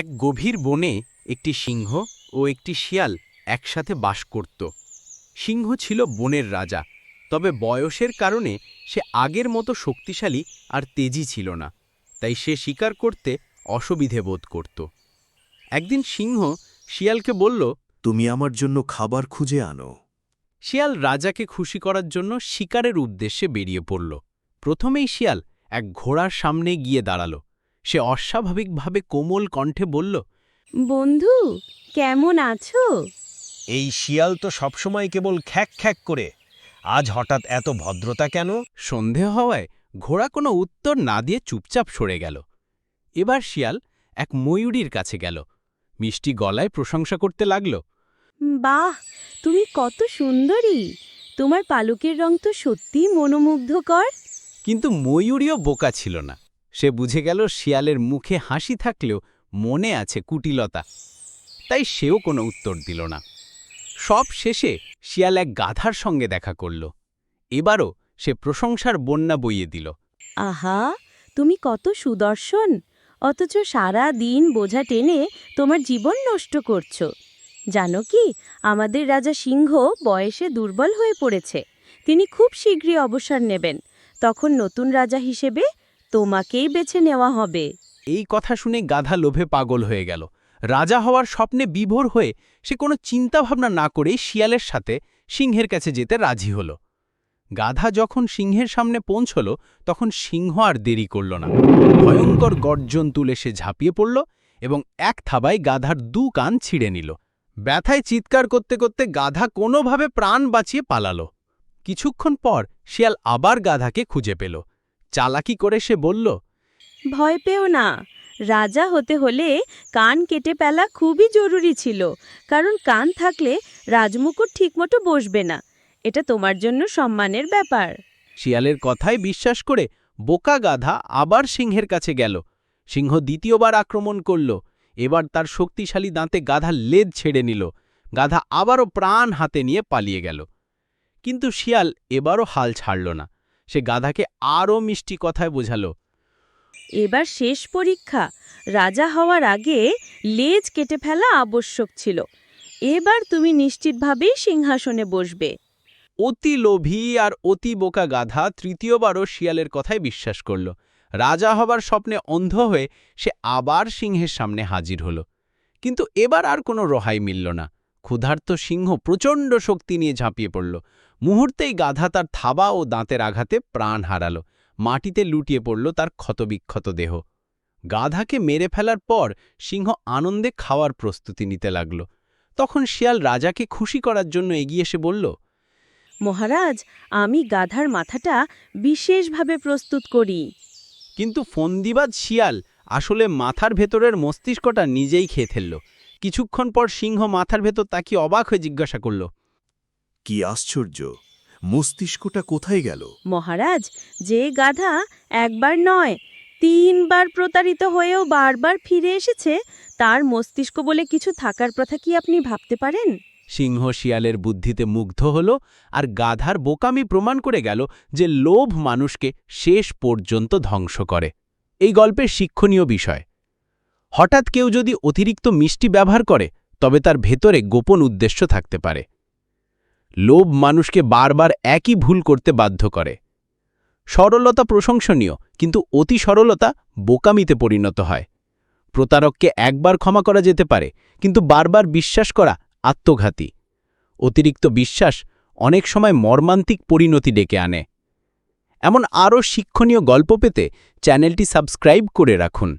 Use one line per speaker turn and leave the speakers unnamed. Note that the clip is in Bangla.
এক গভীর বনে একটি সিংহ ও একটি শিয়াল একসাথে বাস করত। সিংহ ছিল বনের রাজা তবে বয়সের কারণে সে আগের মতো শক্তিশালী আর তেজি ছিল না তাই সে শিকার করতে অসুবিধে বোধ করত। একদিন সিংহ শিয়ালকে বলল
তুমি আমার জন্য খাবার খুঁজে আনো।
শিয়াল রাজাকে খুশি করার জন্য শিকারের উদ্দেশ্যে বেরিয়ে পড়ল। প্রথমেই শিয়াল এক ঘোড়ার সামনে গিয়ে দাঁড়াল। সে অস্বাভাবিকভাবে কোমল কণ্ঠে বলল
বন্ধু কেমন আছো?
এই শিয়াল তো সবসময় কেবল খ্যাক খ্যাক করে। আজ হঠাৎ এত ভদ্রতা কেন?
সন্ধে হওয়ায় ঘোড়া কোনো উত্তর না দিয়ে চুপচাপ সরে গেল। এবার শিয়াল এক ময়ূরীর কাছে গেল। মিষ্টি গলায় প্রশংসা করতে লাগল
বাহ তুমি কত সুন্দরী। তোমার পালকের রং তো সত্যিই মনোমুগ্ধকর।
কিন্তু ময়ূরীও বোকা ছিল না। সে বুঝে গেল শিয়ালের মুখে হাসি থাকলেও মনে আছে কুটিলতা। তাই সেও কোনো উত্তর দিল না। সব শেষে শিয়াল এক গাধার সঙ্গে দেখা করল। এবারও সে প্রশংসার বন্যা বইয়ে দিল।
আহা, তুমি কত সুদর্শন! অথচ সারা দিন বোঝা টেনে তোমার জীবন নষ্ট করছ। জানো কি, আমাদের রাজা সিংহ বয়সে দুর্বল হয়ে পড়েছে। তিনি খুব শীঘ্রই অবসর নেবেন। তখন নতুন রাজা হিসেবে তোমাকেই বেছে নেওয়া হবে।
এই কথা শুনে গাধা লোভে পাগল হয়ে গেল। রাজা হওয়ার স্বপ্নে বিভোর হয়ে সে কোনো চিন্তাভাবনা না করেই শিয়ালের সাথে সিংহের কাছে যেতে রাজি হল। গাধা যখন সিংহের সামনে পৌঁছল, তখন সিংহ আর দেরি করল না। ভয়ঙ্কর গর্জন তুলে সে ঝাঁপিয়ে পড়ল এবং এক থাবায় গাধার দু কান ছিঁড়ে নিল। ব্যথায় চিৎকার করতে করতে গাধা কোনোভাবে প্রাণ বাঁচিয়ে পালাল। কিছুক্ষণ পর শিয়াল আবার গাধাকে খুঁজে পেল। চালাকি করে সে বলল
ভয় পেও না। রাজা হতে হলে কান কেটে ফেলা খুবই জরুরি ছিল কারণ কান থাকলে রাজমুকুট ঠিকমতো বসবে না। এটা তোমার জন্য সম্মানের ব্যাপার।
শিয়ালের কথায় বিশ্বাস করে বোকা গাধা আবার সিংহের কাছে গেল। সিংহ দ্বিতীয়বার আক্রমণ করল এবার তার শক্তিশালী দাঁতে গাধা লেজ ছেড়ে নিল গাধা আবারও প্রাণ হাতে নিয়ে পালিয়ে গেল। কিন্তু শিয়াল এবারও হাল ছাড়ল না। সে গাধাকে আরও মিষ্টি কথায় বোঝালো।
এবার শেষ পরীক্ষা। রাজা হওয়ার আগে লেজ কেটে ফেলা আবশ্যক ছিল। এবার তুমি নিশ্চিতভাবেই সিংহাসনে বসবে।
অতি লোভী আর অতি বোকা গাধা তৃতীয়বারও শিয়ালের কথায় বিশ্বাস করল। রাজা হবার স্বপ্নে অন্ধ হয়ে সে আবার সিংহের সামনে হাজির হল। কিন্তু এবার আর কোনো রহাই মিলল না। ক্ষুধার্ত সিংহ প্রচণ্ড শক্তি নিয়ে ঝাঁপিয়ে পড়ল। মুহূর্তেই গাধা তার থাবা ও দাঁতের আঘাতে প্রাণ হারাল। মাটিতে লুটিয়ে পড়ল তার ক্ষতবিক্ষত দেহ। গাধাকে মেরে ফেলার পর সিংহ আনন্দে খাওয়ার প্রস্তুতি নিতে লাগল। তখন শিয়াল রাজাকে খুশি করার জন্য এগিয়ে এসে বলল
মহারাজ আমি গাধার মাথাটা বিশেষভাবে প্রস্তুত করি।
কিন্তু ফন্দিবাজ শিয়াল আসলে মাথার ভেতরের মস্তিষ্কটা নিজেই খেয়ে ফেলল। কিছুক্ষণ পর সিংহ মাথার ভেতর তাকিয়ে অবাক হয়ে জিজ্ঞাসা করল
কি আশ্চর্য মস্তিষ্কটা কোথায় গেল?
মহারাজ যে গাধা একবার নয় তিনবার প্রতারিত হয়েও বারবার ফিরে এসেছে তার মস্তিষ্ক বলে কিছু থাকার কথা কি আপনি ভাবতে পারেন?
সিংহ শিয়ালের বুদ্ধিতে মুগ্ধ হল আর গাধার বোকামি প্রমাণ করে গেল যে লোভ মানুষকে শেষ পর্যন্ত ধ্বংস করে। এই গল্পের শিক্ষণীয় বিষয়। হঠাৎ কেউ যদি অতিরিক্ত মিষ্টি ব্যবহার করে, তবে তার ভেতরে গোপন উদ্দেশ্য থাকতে পারে। লোভ মানুষকে বারবার একই ভুল করতে বাধ্য করে। সরলতা প্রশংসনীয়, কিন্তু অতি সরলতা বোকামিতে পরিণত হয়। প্রতারককে একবার ক্ষমা করা যেতে পারে, কিন্তু বারবার বিশ্বাস করা আত্মঘাতী। অতিরিক্ত বিশ্বাস অনেক সময় মর্মান্তিক পরিণতি ডেকে আনে। এমন আরও শিক্ষণীয় গল্প পেতে চ্যানেলটি সাবস্ক্রাইব করে রাখুন।